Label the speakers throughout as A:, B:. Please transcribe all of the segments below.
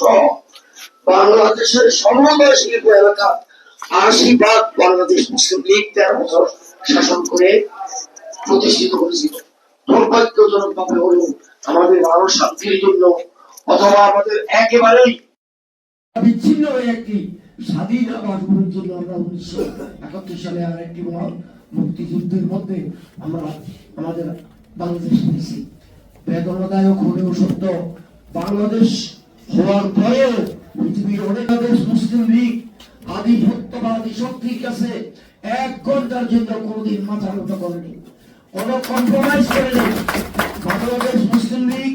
A: সহ বাংলাদেশের সমগ্র শিল্প এলাকা আশি বাংলাদেশ মুসলিম লীগ তেরো বছর শাসন করে প্রতিষ্ঠিত করেছিল দুর্ভাগ্যজনক ভাবে হলো আমাদের আরও শান্তির জন্য অথবা আমাদের একেবারেই
B: বিচ্ছিন্ন হয়ে একটি স্বাধীন আবাস জন্য আমরা উনিশশো একাত্তর সালে আর একটি মহান মুক্তিযুদ্ধের মধ্যে আমরা আমাদের বাংলাদেশ পেয়েছি বেদনাদায়ক হলেও সত্য, বাংলাদেশ হওয়ার পরেও পৃথিবীর অনেক দেশ মুসলিম লীগ, আধিপত্যবাদী শক্তির কাছে এক ঘণ্টার জন্য কোনোদিন মাথা নত করেনি। কোনো কম্প্রোমাইজ করেনি। বাংলাদেশ মুসলিম লীগ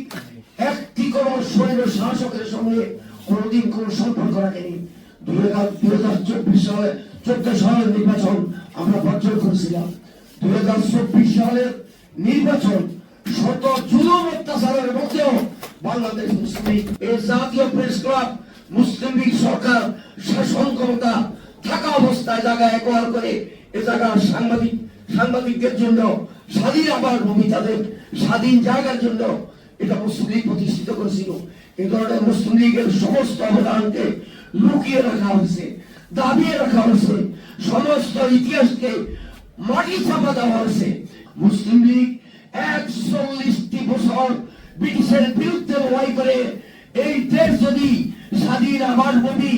B: একটি কোন সৈন্য শাসকের সঙ্গে কোনদিন কোন সম্পর্ক রাখেনি। চব্বিশ সালে চোদ্দ সালের নির্বাচন আমরা বর্জন করেছিলাম। হাজার চব্বিশ সালের নির্বাচন শত বাংলাদেশ মুসলিম এই জাতীয় প্রেস মুসলিম লীগ সরকার শাসন থাকা অবস্থায় জায়গা একবার করে এ জায়গার সাংবাদিক সাংবাদিকদের জন্য স্বাধীন আবার ভূমি তাদের স্বাধীন জায়গার জন্য এটা মুসলিম লীগ প্রতিষ্ঠিত করেছিল। এ ধরনের মুসলিম লীগের সমস্ত অবদানকে লুকিয়ে রাখা হয়েছে, দাবিয়ে রাখা হয়েছে, সমস্ত ইতিহাসকে মাটি চাপা দেওয়া হয়েছে। মুসলিম লীগ একচল্লিশটি বছর ব্রিটিশের বিরুদ্ধে লড়াই করে, এই দেশ যদি স্বাধীন আবাস ভূমি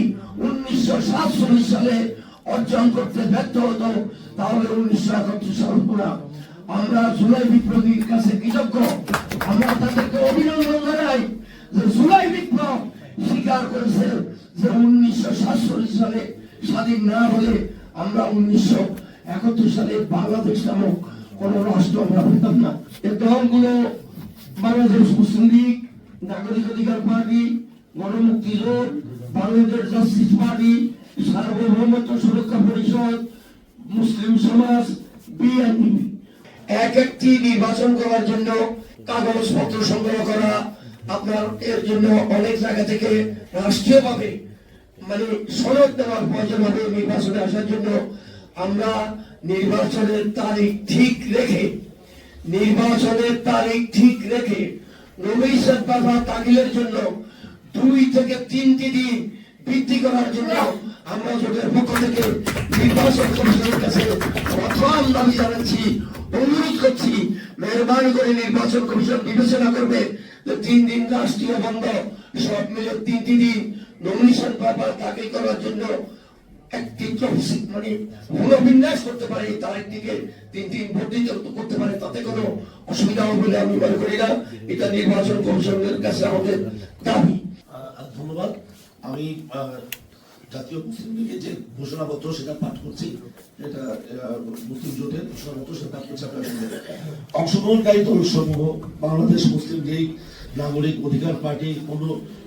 B: উনিশশো সাতচল্লিশ সালে অর্জন করতে ব্যর্থ হতো, তাহলে উনিশশো একাত্তর সাল আমরা জুলাই বিপ্লবীর কাছে কৃতজ্ঞ। আমরা তাদেরকে অভিনন্দন জানাই যে জুলাই বিপ্লব স্বীকার করেছে যে উনিশশো সাতচল্লিশ সালে স্বাধীন না হলে আমরা উনিশশো একাত্তর সালে বাংলাদেশ নামক কোন রাষ্ট্র আমরা পেতাম না। এই দলগুলো বাংলাদেশ মুসলিম লীগ, নাগরিক অধিকার পার্টি, গণমুক্তি জোট, বাংলাদেশ জাস্টিস পার্টি, সার্বভৌমত্ব সুরক্ষা পরিষদ, মুসলিম সমাজ, বিএনপি। এক একটি নির্বাচন করার জন্য কাগজপত্র সংগ্রহ করা আপনার এর জন্য অনেক জায়গা থেকে রাষ্ট্রীয়ভাবে মানে সনদ দেওয়ার প্রয়োজন হবে নির্বাচনে আসার জন্য আমরা নির্বাচনের তারিখ ঠিক রেখে, নির্বাচনের তারিখ ঠিক রেখে নমিশন বাধা তাগিলের জন্য দুই থেকে তিনটি দিন বৃদ্ধি করার জন্য আমরা জোটের পক্ষ থেকে নির্বাচন কমিশনের কাছে প্রথম দাবি জানাচ্ছি অনুরোধ করছি, মেহরবানি করে নির্বাচন কমিশন বিবেচনা করবে যে তিন দিন রাষ্ট্রীয় বন্ধ, সব মিলে তিনটি দিন নমিনেশন পেপার দাখিল করার জন্য একটি মানে পুনর্বিন্যাস করতে পারে, এই তারিখটিকে তিন দিন বর্ধিত করতে পারে, তাতে কোনো অসুবিধা হবে বলে আমি মনে করি না। এটা নির্বাচন কমিশনের কাছে আমাদের দাবি।
C: ধন্যবাদ। আমি জাতীয় মুসলিম লীগের যে ঘোষণাপত্র সেটা পাঠ করছি, এটা মুসলিম জোটের ঘোষণাপত্র সেটা পাঠ করছি আপনার সঙ্গে অংশগ্রহণকারী দল সমূহ বাংলাদেশ মুসলিম লীগ, নাগরিক অধিকার পার্টি কোন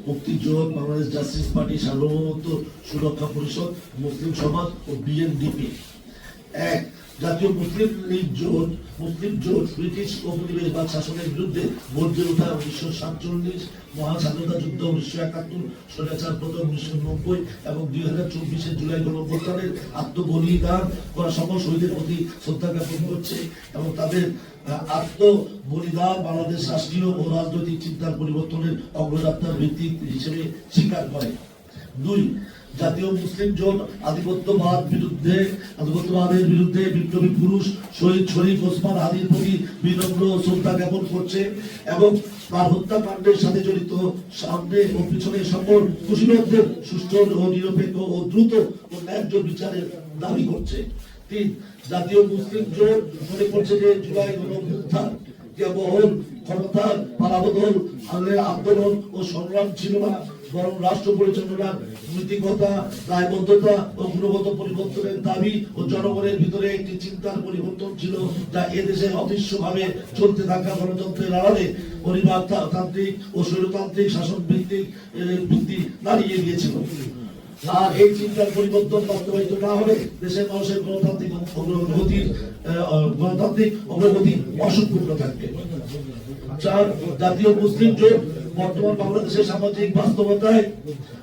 C: মুক্তি জোট বাংলাদেশ জাস্টিস পার্টি, সার্বভৌমত্ব সুরক্ষা পরিষদ, মুসলিম সমাজ ও বিএনডিপি। এক জাতীয় মুসলিম লীগ জোট, মুসলিম জোট ব্রিটিশ উপনিবেশবাদ শাসনের বিরুদ্ধে ওঠা উনিশশো সাতচল্লিশ মহান স্বাধীনতা যুদ্ধ উনিশশো একাত্তর, স্বৈরাচার প্রথম উনিশশো নব্বই এবং দুই হাজার চব্বিশে জুলাই গণঅভ্যুত্থানের আত্মবলিদান করা সকল শহীদের প্রতি শ্রদ্ধা জ্ঞাপন করছে এবং তাদের আত্মবলিদান বাংলাদেশ রাষ্ট্রীয় ও রাজনৈতিক চিন্তার পরিবর্তনের অগ্রযাত্রার ভিত্তি হিসেবে স্বীকার করে। দুই, জাতীয় মুসলিম জোট আধিপত্যবাদ বিরুদ্ধে, আধিপত্যবাদের বিরুদ্ধে বিপ্লবী পুরুষ শহীদ শরীফ ওসমান আদির প্রতি বিনম্র শ্রদ্ধা জ্ঞাপন করছে এবং তার হত্যাকাণ্ডের সাথে জড়িত সামনে ও পিছনে সকল কুশীলকদের সুষ্ঠু ও নিরপেক্ষ ও দ্রুত ও ন্যায্য বিচারের দাবি করছে। তিন, জাতীয় মুসলিম জোট মনে করছে যে জুলাই গণঅভ্যুত্থান কেবল ক্ষমতার পালাবদল আন্দোলন ও সংগ্রাম ছিল না। বরং রাষ্ট্র পরিচালনার নৈতিকতা, দায়বদ্ধতা ও গুণগত পরিবর্তনের দাবি ও জনগণের ভিতরে একটি চিন্তার পরিবর্তন ছিল যা এদেশে অদৃশ্যভাবে চলতে থাকা গণতন্ত্রের আড়ালে পরিবারতান্ত্রিক ও স্বৈরতান্ত্রিক শাসন ভিত্তিক ভিত্তি দাঁড়িয়ে গিয়েছিল। আর এই চিন্তার পরিবর্তন বাস্তবায়িত না হলে দেশের মানুষের গণতান্ত্রিক অগ্রগতির গণতান্ত্রিক অগ্রগতি অসম্পূর্ণ থাকবে। চার, জাতীয় মুসলিম জোট বর্তমান বাংলাদেশের সামাজিক বাস্তবতায়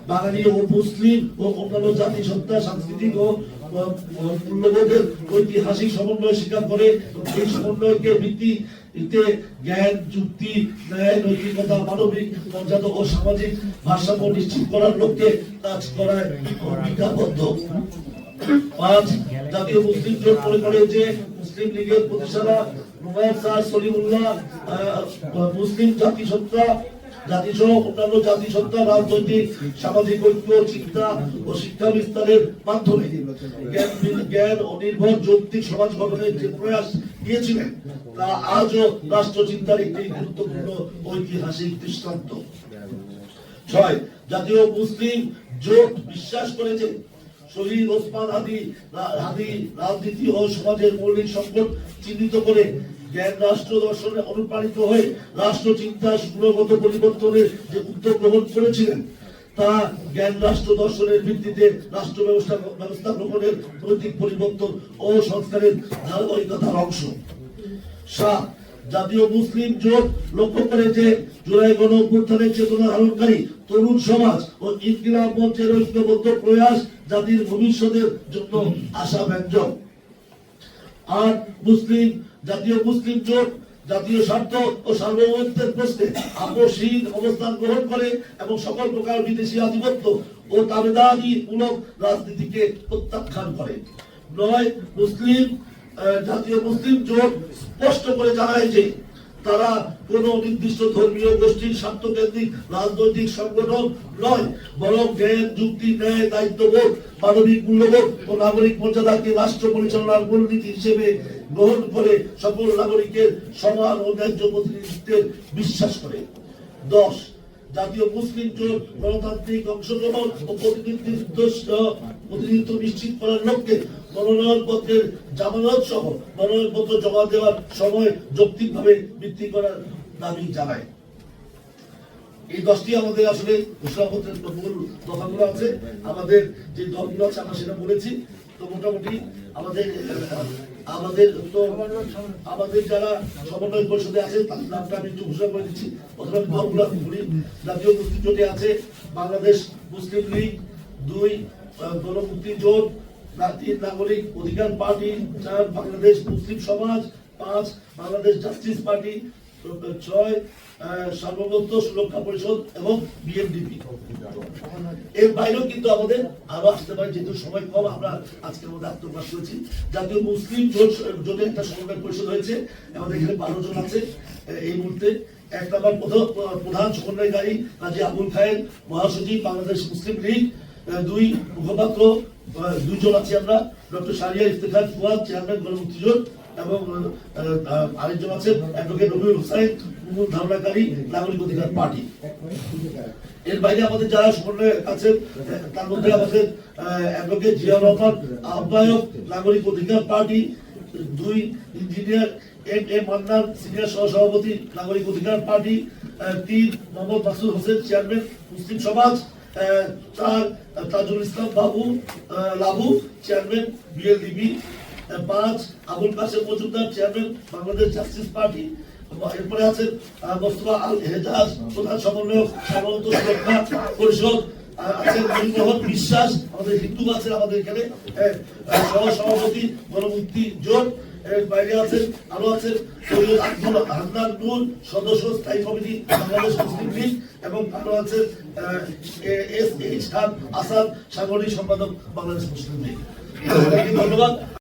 C: বাঙালি ও মুসলিম ও অন্যান্য জাতিসত্তা সাংস্কৃতিক ও মূল্যবোধের ঐতিহাসিক সমন্বয় স্বীকার করে এই সমন্বয়কে ভিত্তিতে জ্ঞান, যুক্তি, ন্যায়, নৈতিকতা, মানবিক, মর্যাদা ও সামাজিক ভারসাম্য নিশ্চিত করার লক্ষ্যে কাজ করায় পাঁচ, জাতীয় মুসলিম জোট মনে করে যে মুসলিম লীগের প্রতিষ্ঠাতা স্যার সলিমুল্লাহ মুসলিম জাতিসত্তা জাতিসহ অন্যান্য জাতিসত্তা রাজনৈতিক সামাজিক ঐক্য, চিন্তা ও শিক্ষা বিস্তারের মাধ্যমে জ্ঞান জ্ঞান যৌক্তিক সমাজ গঠনের যে প্রয়াস নিয়েছিলেন তা আজও রাষ্ট্র চিন্তার একটি গুরুত্বপূর্ণ ঐতিহাসিক দৃষ্টান্ত। ছয়, জাতীয় মুসলিম জোট বিশ্বাস করেছে। শহীদ ওসমান আদি রাজনীতি ও সমাজের মৌলিক সংকট চিহ্নিত করে জ্ঞান রাষ্ট্র দর্শনে অনুপ্রাণিত হয়ে রাষ্ট্র চিন্তা গুণগত পরিবর্তনের যে উদ্যোগ গ্রহণ করেছিলেন, তা জ্ঞান রাষ্ট্র দর্শনের ভিত্তিতে রাষ্ট্র ব্যবস্থা ব্যবস্থা গ্রহণের নৈতিক পরিবর্তন ও সংস্কারের ধারাবাহিকতার অংশ। সাত জাতীয় মুসলিম জোট লক্ষ্য করে যে জুলাই গণ অভ্যুত্থানের চেতনা ধারণকারী তরুণ সমাজ ও ইনকিলাব মঞ্চের ঐক্যবদ্ধ প্রয়াস জাতির ভবিষ্যতের জন্য আশা ব্যঞ্জক আর মুসলিম, জাতীয় মুসলিম জোট, জাতীয় স্বার্থ ও সার্বভৌমত্বের প্রশ্নে আকস্মিক অবস্থান গ্রহণ করে এবং সকল প্রকার বিদেশি আধিপত্য ও তাবেদারি মূলক রাজনীতিকে প্রত্যাখ্যান করে। নয়, মুসলিম জাতীয় মুসলিম জোট স্পষ্ট করে জানায় যে তারা কোন নির্দিষ্ট ধর্মীয় গোষ্ঠীর স্বার্থকেন্দ্রিক রাজনৈতিক সংগঠন নয়, বরং জ্ঞান, যুক্তি, ন্যায়, দায়িত্ববোধ, মানবিক মূল্যবোধ ও নাগরিক মর্যাদাকে রাষ্ট্র পরিচালনার মূলনীতি হিসেবে গ্রহণ করে সকল নাগরিকের সমান ও ন্যায্য প্রতিনিধিত্বের বিশ্বাস করে। দশ জাতীয় মুসলিম জোট গণতান্ত্রিক অংশগ্রহণ ও প্রতিনিধিত্ব প্রতিনিধিত্ব নিশ্চিত করার লক্ষ্যে মনোনয়ন পত্রের জামানত সহ মনোনয়ন পত্র জমা দেওয়ার সময় যৌক্তিকভাবে বৃদ্ধি করার দাবি জানায়। এই দশটি আমাদের আসলে ঘোষণাপত্রের মূল দফাগুলো আছে। আমাদের যে দলগুলো আছে, আমরা সেটা বলেছি। তো মোটামুটি আমাদের আমাদের তো, আমাদের যারা সমন্বয় পরিষদে আছে, তাদের নামটা আমি একটু ঘোষণা করে দিচ্ছি। প্রথমে দলগুলো জাতীয় মুক্তি জোটে আছে বাংলাদেশ মুসলিম লীগ, দুই গণমুক্তি জোট, জাতির নাগরিক অধিকার পার্টি, চার, বাংলাদেশ মুসলিম সমাজ, পাঁচ, বাংলাদেশ জাস্টিস পার্টি ছয় সুরক্ষা পরিষদ এবং বিএনডিপি এর বাইরেও কিন্তু আমাদের আরও আসতে পারে যেহেতু সময় কম আমরা আজকের মধ্যে আত্মপ্রকাশ করেছি। জাতীয় মুসলিম জোট একটা সমন্বয় পরিষদ হয়েছে আমাদের এখানে বারো জন আছে এই মুহূর্তে। এক নম্বর প্রধ- প্রধান সমন্বয়কারী কাজী আবুল খায়ের মহাসচিব বাংলাদেশ মুসলিম লীগ। দুই মুখপাত্র আহ, দুইজন আছি আমরা ডক্টর সারিয়া ইফতেখার ফুয়াদ চেয়ারম্যান গণমুক্তি জোট। এবং আরেকজন আছেন অ্যাডভোকেট রবিউল হোসাইন ধারণাকারী নাগরিক অধিকার পার্টি। এর বাইরে আমাদের যারা সমন্বয় আছেন তার মধ্যে আমাদের অ্যাডভোকেট জিয়া রহমান, আহ্বায়ক নাগরিক অধিকার পার্টি, দুই engineer, M A Mannan, senior সহসভাপতি নাগরিক অধিকার পার্টি তিন মোহাম্মদ মাসুদ হোসেন, চেয়ারম্যান মুসলিম সমাজ চার তাজুল ইসলাম বাবু লাবু, চেয়ারম্যান বিএলডিবি পাঁচ Abul Kashem Majumder chairman Bangladesh justice party এরপরে আহ, মোস্তফা আল হেজাজ প্রধান সমন্বয়ক সাধারণত সুরক্ষা পরিষদ আছেন বিশ্বাস আমাদের হিন্দু আমাদের এখানে সহ সভাপতি গণমুক্তি জোট বাইরে আছেন আরও আছেন সৈয়দ সদস্য স্থায়ী কমিটি বাংলাদেশ মুসলিম লীগ এবং আরও এস এইচ খান আসাদ সাংগঠনিক সম্পাদক বাংলাদেশ মুসলিম লীগ। ধন্যবাদ।